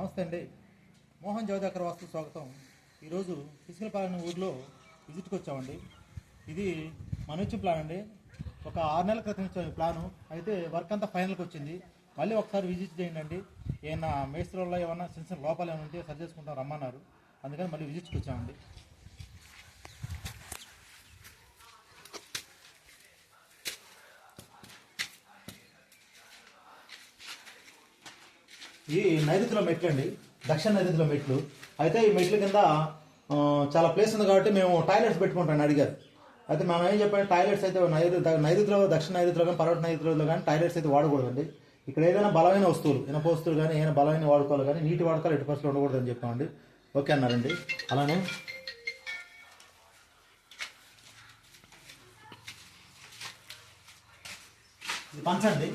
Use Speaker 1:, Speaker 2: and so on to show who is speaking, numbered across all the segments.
Speaker 1: నమస్తే అండి. మోహన్ జవదేకర్ వాస్తు స్వాగతం. ఈరోజు పిసికలపాలెం ఊర్లో విజిట్కి వచ్చామండి. ఇది మనోచ్చి ప్లాన్ అండి. ఒక ఆరు నెలల క్రితం ఇచ్చాం ప్లాను. అయితే వర్క్ అంతా ఫైనల్కి వచ్చింది. మళ్ళీ ఒకసారి విజిట్ చేయండి అండి. ఏమైనా మేస్త్రుల్లో ఏమన్నా చిన్న చిన్న లోపాలు ఏమైనా ఉంటే సరి చేసుకుంటాం రమ్మన్నారు. అందుకని మళ్ళీ విజిట్కి వచ్చామండి. ఈ నైరుతిలో మెట్లు అండి దక్షిణ నైరుతిలో మెట్లు. అయితే ఈ మెట్ల కింద చాలా ప్లేస్ ఉంది కాబట్టి మేము టాయిలెట్స్ పెట్టుకుంటాం అడిగారు. అయితే మేము ఏం చెప్పండి టాయిలెట్స్ అయితే నైరుతి నైరుతిలో దక్షిణ నైరుతిలో కానీ పర్వత నైరుతిలో కానీ టాయిలెట్స్ అయితే వాడకూడదండి. ఇక్కడ ఏదైనా బలమైన వస్తువులు ఇనప వస్తువులు కానీ ఏదైనా బలమైన వాడుకోవాలి కానీ నీటి వాడకాలు ఎటు పరిస్థితులు ఉండకూడదని చెప్పామండి. ఓకే అన్నారండి. అలానే ఇది పంచండి.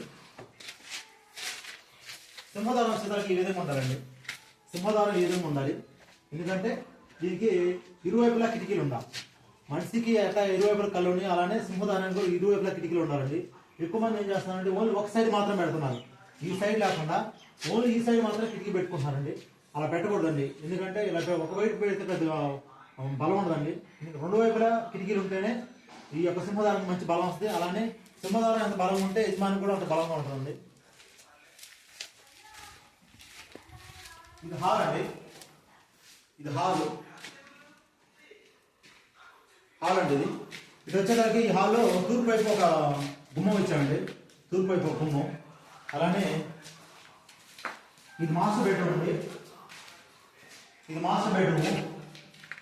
Speaker 1: సింహదారం వచ్చేసరికి ఈ విధంగా ఉండాలండి? సింహదారం ఈ విధంగా ఉండాలి? ఎందుకంటే దీనికి ఇరువైపులా కిటికీలు ఉండాలి. మనిషికి అట్లా ఇరువైపులా కళ్ళు ఉన్నాయి అలానే సింహదారానికి కూడా ఇరువైపులా కిటికీలు ఉండాలండి. ఎక్కువ మంది ఏం చేస్తున్నారంటే ఓన్లీ ఒక సైడ్ మాత్రం పెడుతున్నారు. ఈ సైడ్ లేకుండా ఓన్లీ ఈ సైడ్ మాత్రం కిటికీ పెట్టుకుంటున్నారండి. అలా పెట్టకూడదండి. ఎందుకంటే ఇలా ఒక వైపు పెడితే పెద్ద బలం ఉండదండి. రెండు వైపులా కిటికీలు ఉంటేనే ఈ యొక్క సింహదారానికి మంచి బలం వస్తుంది. అలానే సింహదారం ఎంత బలం ఉంటే యజమానికి కూడా అంత బలంగా ఉంటుందండి. ఇది హాల్ అండి. ఇది హాల్. హాల్ అండి ఇది. ఇది వచ్చేసరికి ఈ హాల్లో తూర్పు వైపు ఒక గుమ్మం ఇచ్చామండి. తూర్పు వైపు ఒక గుమ్మం. అలానే ఇది మాస్టర్ బెడ్రూమ్ అండి. ఇది మాస్టర్ బెడ్రూమ్.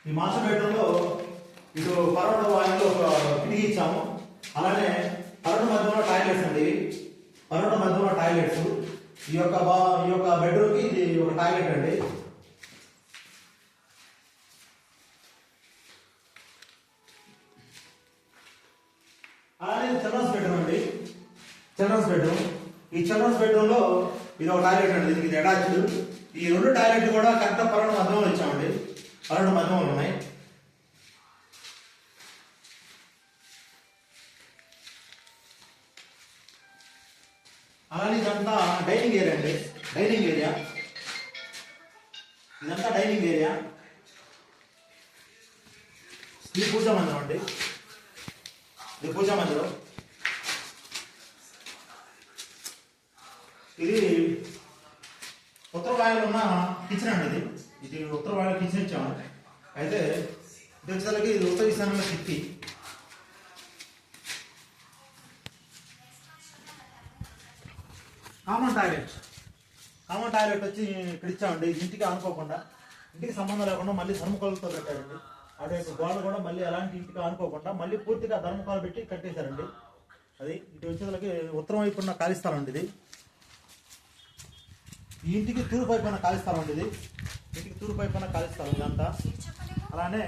Speaker 1: ఈ మాస్టర్ బెడ్రూమ్లో ఇటు పరోట వాయిలో ఒక కిటికీ ఇచ్చాము. అలానే పరోట మధ్యలో టాయిలెట్స్ అండి. ఇవి. మధ్యలో టాయిలెట్స్ ఈ యొక్క బా ఈ యొక్క బెడ్రూమ్కి ఇది ఒక టాయిలెట్ అండి. అలానే చిల్డ్రన్స్ బెడ్రూమ్ అండి. చిల్డ్రన్స్ బెడ్రూమ్ ఈ చిల్డ్రన్స్ బెడ్రూమ్లో ఇది ఒక టాయిలెట్ అండి. దీనికి ఇది అటాచ్డ్ ఈ రెండు టాయిలెట్ కూడా కరెక్ట్ పన్నెండు మధ్యలో ఇచ్చామండి. పన్నెండు మధ్యలో ఉన్నాయి. అలానే ఇదంతా డైనింగ్ ఏరియా అండి. Dining area. ఇదంతా డైనింగ్ ఏరియా. ఇది పూజా మందిరం అండి. ఇది పూజా మందిరం. ఇది ఉత్తర ఉన్న కిచెన్ అండి ఇది. ఇది ఉత్తర కిచెన్ ఇచ్చాము. అయితే ఇది వచ్చేసరికి ఇది ఉత్తర ఈశాన్యంలో కిట్టి కామన్ టాయిలెట్ కామన్ టాయిలెట్ వచ్చి ఇక్కడ ఇచ్చామండి. ఇంటికి అనుకోకుండా ఇంటికి సంబంధం లేకుండా మళ్ళీ ధర్మకోలతో పెట్టారండి అటువైపు గోడ కూడా మళ్ళీ ఎలాంటి ఇంటికి అనుకోకుండా మళ్ళీ పూర్తిగా ధర్మకాలు పెట్టి కట్టేశారండి. అది ఇటు వచ్చేసరికి ఉత్తరం వైపు ఉన్న ఖాళీ స్థలం అండి ఇది. ఈ ఇంటికి తూర్పు వైపు ఉన్న ఖాళీ స్థలం అండి ఇది. ఇంటికి తూర్పు వైపు ఉన్న ఖాళీ స్థలం ఇదంతా. అలానే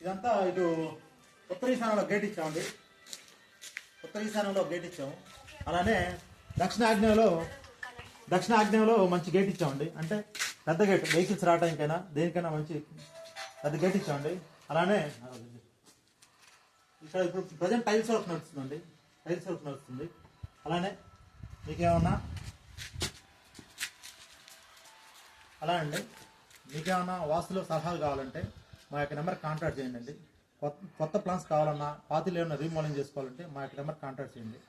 Speaker 1: ఇదంతా ఇటు ఉత్తర ఈశాన్యంలో గేట్ ఇచ్చామండి. ఉత్తర ఈశాన్యంలో గేట్ ఇచ్చాము. అలానే దక్షిణ ఆగ్నేయంలో దక్షిణ ఆగ్నేయంలో మంచి గేట్ ఇచ్చామండి. అంటే పెద్ద గేట్ వెహికల్స్ రావడానికైనా దేనికైనా మంచి పెద్ద గేట్ ఇచ్చామండి. అలానే ఇక్కడ ఇప్పుడు ప్రజెంట్ టైల్స్ వర్క్ నడుస్తుందండి. టైల్స్ వర్క్ నడుస్తుంది. అలానే మీకేమన్నా? అలా అండి. మీకేమన్నా వాస్తులో సలహాలు కావాలంటే మా యొక్క నెంబర్ కాంటాక్ట్ చేయండి. అండి కొత్త కొత్త ప్లాన్స్ కావాలన్నా పాతిలు ఏమైనా రీమోడలింగ్ చేసుకోవాలంటే మా యొక్క నెంబర్ కాంటాక్ట్ చేయండి.